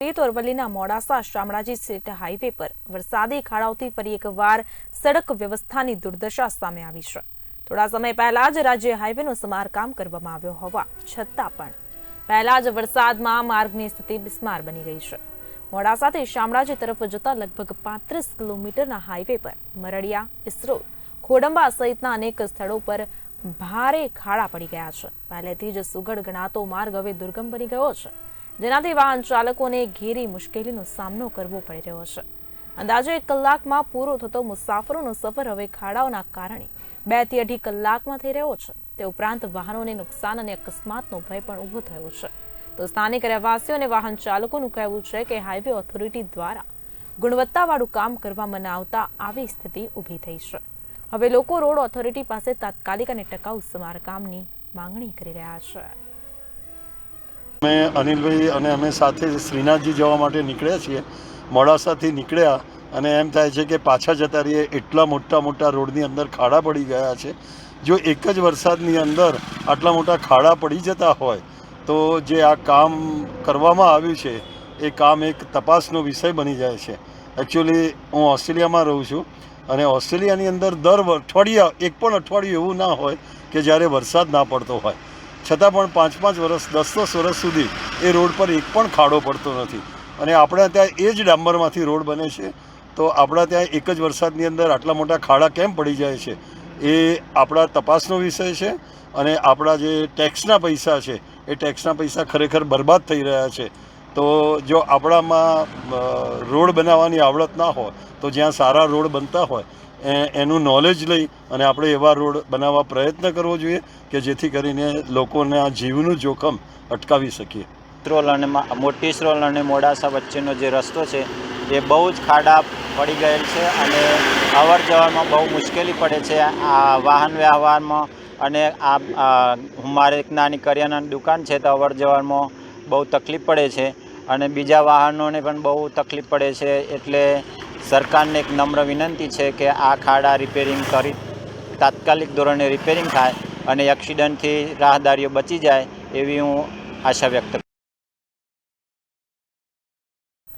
તો Modasa Shamlaji state highway પર વરસાદી ખાડાઓથી ફરી એકવાર સડક વ્યવસ્થાની દુર્દશા સામે આવી છે. થોડા સમય પહેલા જ રાજ્ય હાઈવેનું સમારકામ કરવામાં આવ્યો હોવા છતાં પણ પહેલા જ વરસાદમાં માર્ગની સ્થિતિ બિસ્માર બની ગઈ છે. મોડાસાથી શામળાજી તરફ જતા લગભગ પાંત્રીસ કિલોમીટરના હાઈવે પર મરડિયા, ઇસરોલ, ખોડંબા સહિતના અનેક સ્થળો પર ભારે ખાડા પડી ગયા છે. પહેલેથી જ સુઘડ ગણાતો માર્ગ હવે દુર્ગમ બની ગયો છે. જેનાથી વાહન ચાલકોને ઘેરી મુશ્કેલીનો સામનો કરવો પડી રહ્યો છે. અંદાજે એક કલાકમાં પૂરો થતો મુસાફરોનો સફર હવે ખાડાઓના કારણે બેથી અઢી કલાકમાં થઈ રહ્યો છે. તે ઉપરાંત વાહનોને નુકસાન અને અકસ્માતનો ભય પણ ઊભો થયો છે. તો સ્થાનિક રહેવાસીઓ અને વાહન ચાલકોનું કહેવું છે કે હાઈવે ઓથોરિટી દ્વારા ગુણવત્તાવાળું કામ કરવામાં ન આવતા આવી સ્થિતિ ઊભી થઈ છે. હવે લોકો રોડ ઓથોરિટી પાસે તાત્કાલિક અને ટકાઉ સમારકામની માંગણી કરી રહ્યા છે. અમે અનિલભાઈ અને અમે સાથે શ્રીનાથજી જવા માટે નીકળ્યા છીએ. મોડાસાથી નીકળ્યા અને એમ થાય છે કે પાછા જતા રહીએ. એટલા મોટા મોટા રોડની અંદર ખાડા પડી ગયા છે. જો એક જ વરસાદની અંદર આટલા મોટા ખાડા પડી જતા હોય, તો જે આ કામ કરવામાં આવ્યું છે, એ કામ એક તપાસનો વિષય બની જાય છે. એકચ્યુઅલી હું ઓસ્ટ્રેલિયામાં રહું છું અને ઓસ્ટ્રેલિયાની અંદર દર અઠવાડિયા એક પણ અઠવાડિયું એવું ના હોય કે જ્યારે વરસાદ ના પડતો હોય. છતાં પણ પાંચ પાંચ વર્ષ દસ દસ વર્ષ સુધી એ રોડ પર એક પણ ખાડો પડતો નથી. અને આપણા ત્યાં એ જ ડાંબરમાંથી રોડ બને છે. તો આપણા ત્યાં એક જ વરસાદની અંદર આટલા મોટા ખાડા કેમ પડી જાય છે એ આપણા તપાસનો વિષય છે અને આપણા જે ટેક્સના પૈસા છે એ ટેક્સના પૈસા ખરેખર બરબાદ થઈ રહ્યા છે. તો જો આપણામાં રોડ બનાવવાની આવડત ના હોય, તો જ્યાં સારા રોડ બનતા હોય એનું નોલેજ લઈ અને આપણે એવા રોડ બનાવવા પ્રયત્ન કરવો જોઈએ કે જેથી કરીને લોકોના જીવનું જોખમ અટકાવી શકીએ. ત્રોલ અને મોટી સ્રોલ અને મોડાસા વચ્ચેનો જે રસ્તો છે, એ બહુ જ ખાડા પડી ગયેલ છે અને અવર જવરમાં બહુ મુશ્કેલી પડે છે. આ વાહન વ્યવહારમાં અને આ આ મારે એક નાની કરિયાણાની દુકાન છે તો અવર જવરમાં બહુ તકલીફ પડે છે અને બીજા વાહનોને પણ બહુ તકલીફ પડે છે. એટલે સરકારને એક નમ્ર વિનંતી છે કે આ ખાડા રિપેરિંગ કરી, તાત્કાલિક ધોરણે રિપેરિંગ થાય અને એક્સિડન્ટથી રાહદારીઓ બચી જાય એવી હું આશા વ્યક્ત